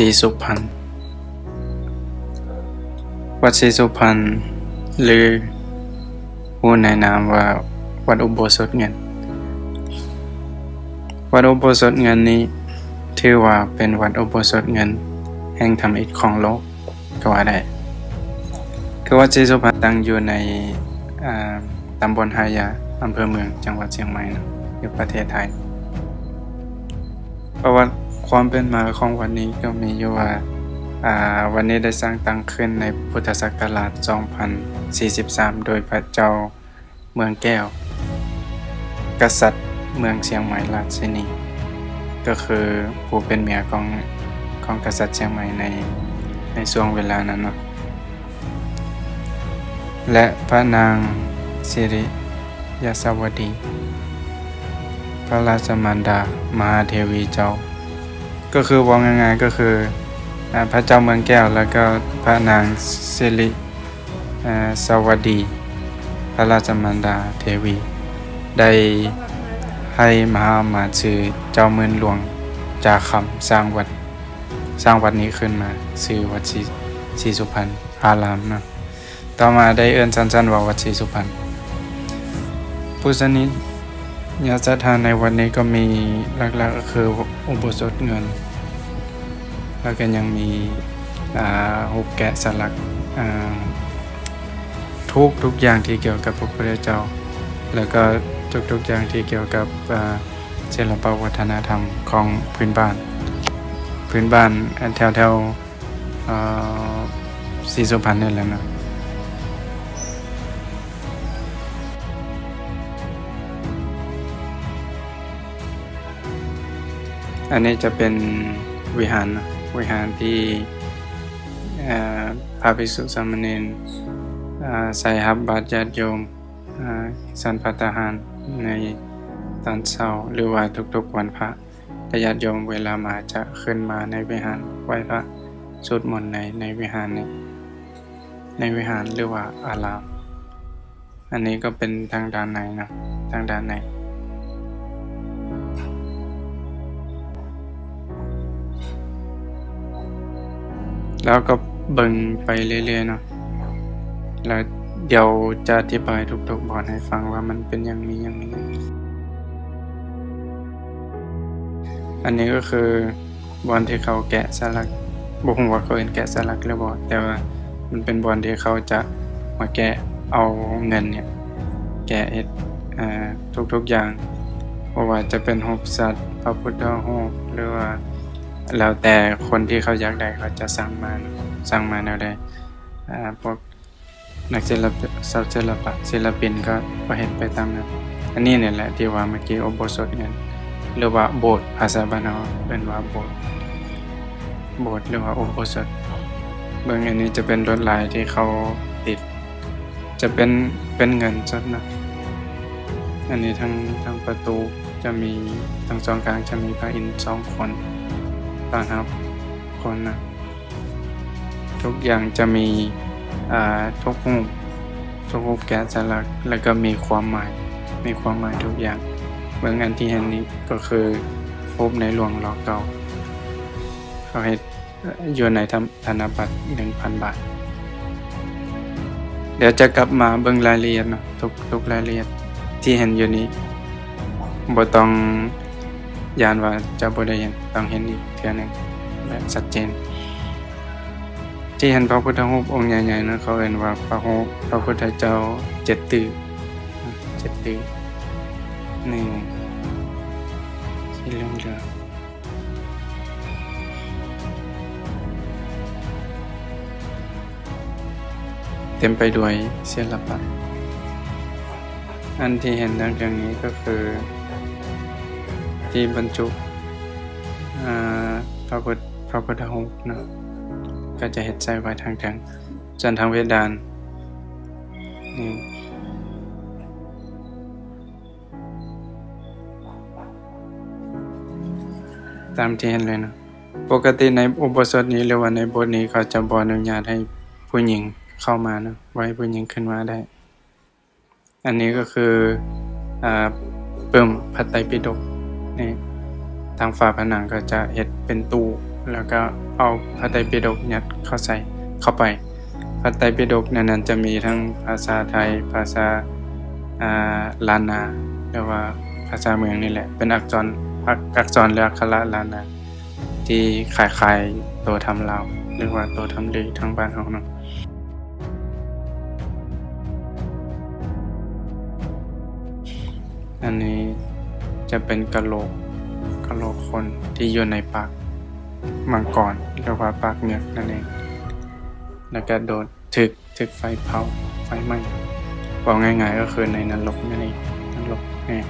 ศรีสุพรรณ วัดศรีสุพรรณหรือผู้ในนามว่าวัดอุโบสถเงิน วัดอุโบสถเงินนี้ ถือว่าเป็นวัดอุโบสถเงิน แห่งธรรมอิฐของโลกก็ว่าได้ คือวัดศรีสุพรรณตั้งอยู่ในตำบลหายาอำเภอเมืองจังหวัดเชียงใหม่นะอยู่ประเทศไทยประวัติ ความเป็นมาของวันนี้ก็มีอยู่ว่าวันนี้ได้สร้างตั้งขึ้นในพุทธศักราช 2043 โดยพระเจ้าเมืองแก้ว กษัตริย์เมืองเชียงใหม่ราชินี ก็คือผู้เป็นเมียของของกษัตริย์เชียงใหม่ในในช่วงเวลานั้นเนาะ และพระนางสิริยศวดี พระราชมารดา มหาเทวีเจ้า ก็คือว่าง่ายๆก็คือพระเจ้าเมืองแก้วแล้วก็พระนางสิริสวัสดี พระราชมารดาเทวี ได้ให้มหามาชื่อเจ้าเมืองหลวงจาคำสร้างวัดสร้างวัดนี้ขึ้นมาชื่อวัดศรีศรีสุพรรณอารามนะต่อมาได้เอื้อนสั้นๆว่าวัดศรีสุพรรณผู้สนิท ยาสถานในวันนี้ก็มีหลักๆก็คืออุโบสถเงิน แล้วก็ยังมีหุบแกะสลักทุกทุกอย่างที่เกี่ยวกับพระพุทธเจ้า แล้วก็ทุกๆอย่างที่เกี่ยวกับศิลปวัฒนธรรมของพื้นบ้าน พื้นบ้านแถวแถวๆเอ่อศรีสุพรรณนี่แหละนะ อันนี้จะเป็นวิหารนะวิหารที่พระภิกษุสามเณรใส่ฮับบาตรญาติโยมสันพัตาหารในตอนเช้าหรือว่าทุกๆวันพระแต่ญาติโยมเวลามาจะขึ้นมาในวิหารไหว้พระสวดมนต์ในในวิหารนี้ในวิหารหรือว่าอาราม อันนี้ก็เป็นทางด้านในนะทางด้านใน แล้วก็เบิ่งไปเรื่อยๆเนาะแล้วเดี๋ยวจะอธิบายทุกๆบอร์ดให้ฟังว่ามันเป็นอย่างนี้อย่างนี้อันนี้ก็คือบอลที่เขาแกะสลักบุคว่าเขาเห็นแกะสลักหรือบอแต่ว่ามันเป็นบอลที่เขาจะมาแกะเอาเงินเนี่ยแกะเห็ดทุกๆอย่างเพราะว่าจะเป็นรูปสัตว์พระพุทธรูปหรือว่า แล้วแต่คนที่เขาอยากได้เขาจะสั่งมาสั่งมาแนวใดพวกนักศิลปศิลปะศิลปินก็ประเห็นไปตามนั้นอันนี้เนี่ยแหละที่ว่าเมื่อกี้อุโบสถเงินหรือว่าโบสถ์ภาษาบ้านเราเป็นว่าโบสถ์โบสถ์หรือว่าอุโบสถเบื้องอันนี้จะเป็นลวดลายที่เขาติด จะเป็นเป็นเงินสดนะอันนี้ทั้งทั้งประตูจะมีทั้งสองกลางจะมีพระอินทร์สองคน ต้อนรับคนนะทุกอย่างจะมีทุกรูปทุกรูปแกะสลักแล้วก็มีความหมาย มีความหมายทุกอย่างเบื้องอันที่เห็นนี้ก็คือรูปในหลวงรอเก่าเขาให้อยู่ในธนบัตรหนึ่งพันบาท เดี๋ยวจะกลับมาเบิ่งรายละเอียดนะทุกทุกรายละเอียดที่เห็นอยู่นี้บ่ต้อง ยานว่าจะบ่ได้เห็นต้องเห็นอีกเทื่อหนึงแบบชัดเจน ที่เห็นพระพุทธรูปองค์ใหญ่ๆนะเขาเรียกว่าพระรูพระพุทธเจ้าเจ็ดตือเจ็ดตือนี่สีเหลืองเหลือเต็มไปด้วยศิลปะ อันที่เห็นดังอย่างนี้ก็คือ ที่บรรจุพระพุทธพระพุทธรูปเนาะก็จะเห็ดใส่ไว้ทางกลางส่วนทางเพดานนี่ตามที่เห็นเลยนะปกติในอุโบสถนี้หรือว่าในโบสถ์นี้เขาจะบอนุญาตให้ผู้หญิงเข้ามานะไว้ผู้หญิงขึ้นมาได้ อันนี้ก็คืออ่าเปิ่มพระไตรปิฎก นี่ทางฝาผนังก็จะเฮ็ดเป็นตู้แล้วก็เอาพระไตรปิฎกยัดเข้าใส่เข้าไป พระไตรปิฎกนั้นนั้นจะมีทั้งภาษาไทย ภาษาลานาหรือว่าภาษาเมืองนี่แหละ เป็นอักษรอักอักษรหรืออักขระลานาที่คล้ายตัวทำลาหรือว่าตัวทำลือทางบ้านเฮาเนาอันนี้ จะเป็นกะโหลกกะโหลกคนที่อยู่ในปากมังกรหรือว่าปากเงือกนั่นเอง แล้วก็โดนถึกถึกไฟเผาไฟไหม้บอกง่ายๆก็คือในนรกนั่นเองนรกนี่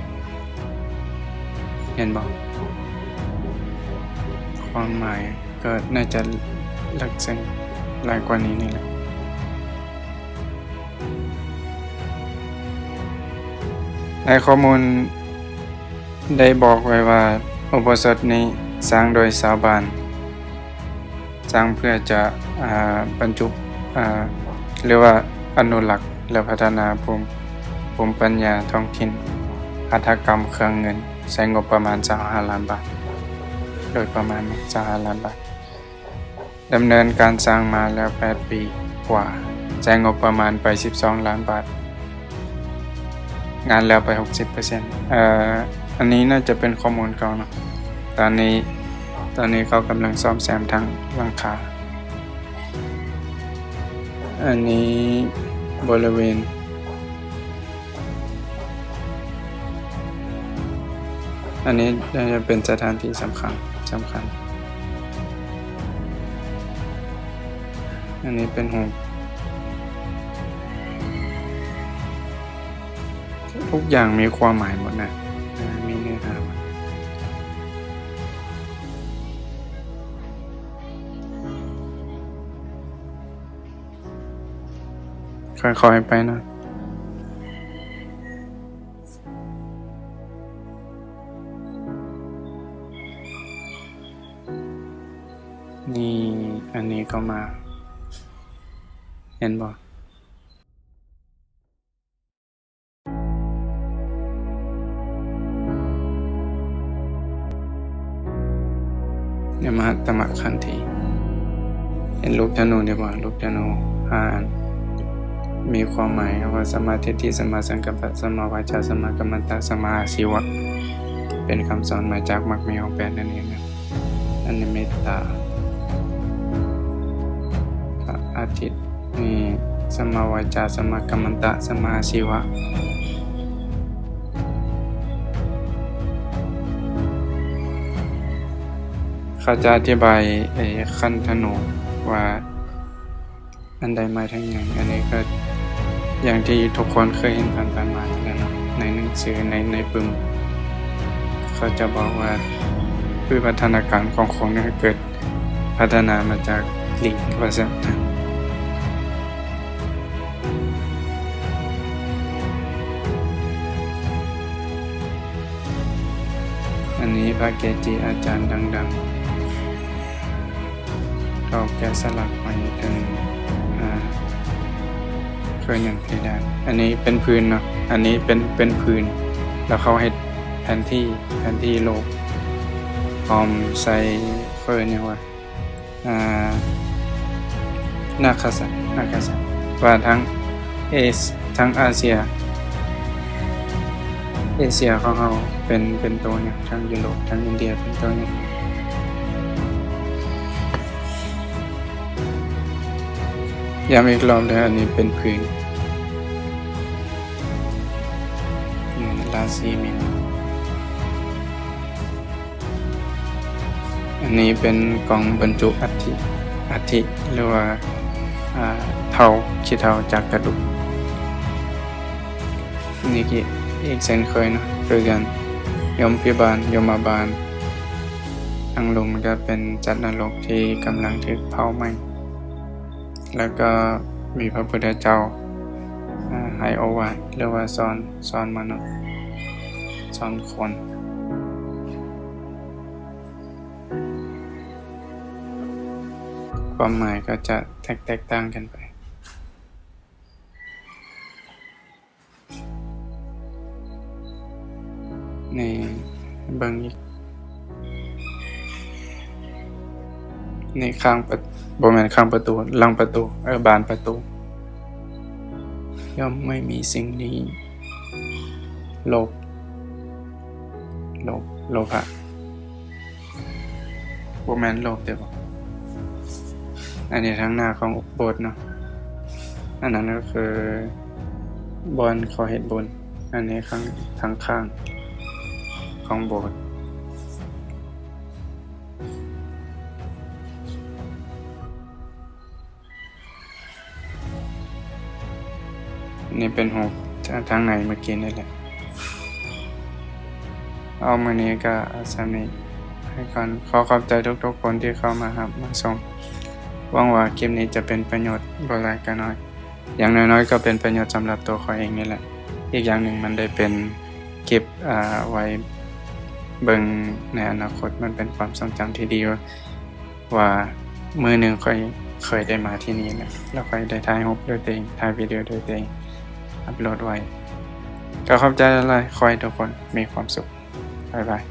เห็นบอกความหมายก็น่าจะลึกซึ้งหลายกว่านี้นี่แหละในข้อมูล ได้บอกไว้ว่าอุโบสถนี้สร้างโดยชาวบ้านสร้างเพื่อจะอบรรจุอ่าเรียกว่าอนุรักษ์และพัฒนาภูมิภูมิปัญญาท้องถิ่นหัตถกรรมเครื่องเงินใช้งบประมาณ25ล้านบาท โดยประมาณ25ล้านบาทดำเนินการสร้างมาแล้ว 8 ปีกว่าใช้งบประมาณไป 12 ล้านบาท งานแล้วไป 60%เอ่อ อันนี้น่าจะเป็นข้อมูลเก่านะตอนนี้ตอนนี้เขากำลังซ่อมแซมทางหลังคา อันนี้บริเวณ อันนี้น่าจะเป็นสถานที่สำคัญสำคัญ อันนี้เป็นหูทุกอย่างมีความหมายหมดนะ ค่อยๆไปนะนี่ อันนี้ก็มา เห็นบ่ยมหัตตมะคันธีเห็นลูกธนูดีกว่าลูกธนูห้าอัน มีความหมายว่าสมาธิที่สมาสังกัปปะสมาวาจาสมากัมมันตะสมาอาชีวะ เป็นคำสอนมาจากมรรคมีองแปดนั่นเองนะอันนี้เมตตาพระอาทิตย์นี่สมาวาจาสมากัมมันตะสมมาอาชีวะเขาจะอธิบายไอ้ขั้นธนูว่าอันใดมาทั้งอย่างอันนี้ก็ อย่างที่ทุกคนเคยเห็นผ่านๆมาแล้วเนาะในหนังสือในในปึมเขาจะบอกว่าพืชพัฒนาการของคนเนี่ยเกิดพัฒนามาจากลิงว่าซะอันนี้พระเกจิอาจารย์ดังๆเราแกสลักไว้ถึงอ่ เคยอย่างเพดานอันนี้เป็นพื้นเนาะ อันนี้เป็นเป็นพื้น แล้วเขาให้แผนที่แผนที่โลกพร้อมใส่เคยเนี่ยว่าอ่านาคาสัตนาคาสัตว่าทั้งเอสทั้งอาเซีย เอเชียของเขาเป็นเป็นตัวเนี่ยทั้งยุโรปทั้งอินเดียเป็นตัวเนี่ย ย้ำอีกรอบเลยอันนี้เป็นพื้นอืมราศีมิน อันนี้เป็นกล่องบรรจุอัฐิอัฐิหรือว่าอ่าเทาขี้เทาจากกระดูกนี่กี่อีกเส้นเคยเนอะคือกันยมพิบาลยมบาลอังลุมก็เป็นจัดนรกที่กำลังถูกเผาไหม้ แล้วก็มีพระพุทธเจ้าให้โอวาทเรียกว่าสอนสอนมนุษย์สอนคนความหมายก็จะแตกต่างกันไป ในบิง นี่ข้างประบแมนข้างประตูหลังประตูเออบานประตู ย่อมไม่มีสิ่งนี้โลภโลภโลภะบแมนโลภเดี๋ยวอกอันนี้ทั้งหน้าของโบสถเนาะอันนั้นก็คือบอลขอเหตุบุญอันนี้ข้างทางข้างของโบสถ์ นี่เป็นหูทางไหนเมื่อกี้นี่แหละ เอามือนี้ก็อาสามีให้ก่อนขอขอบใจทุกๆคนที่เข้ามาครับมาชมหวังว่าคลิปนี้จะเป็นประโยชน์บ่หลายก็น้อย อย่างน้อยๆ ก็เป็นประโยชน์สำหรับตัวเขาเองนี่แหละ อีกอย่างหนึ่งมันได้เป็นเก็บไว้เบิ่งในอนาคตมันเป็นความทรงจำที่ดีว่าวามือหนึ่งค่อยเคยได้มาที่นี่แหละแล้วค่อยได้ถ่ายรูปด้วยตัวเองถ่ายวิดีโอด้วยตัวเอง อัปโหลดไว้ก็ขอบใจอะไรคอยทุกคนมีความสุข บ๊ายบาย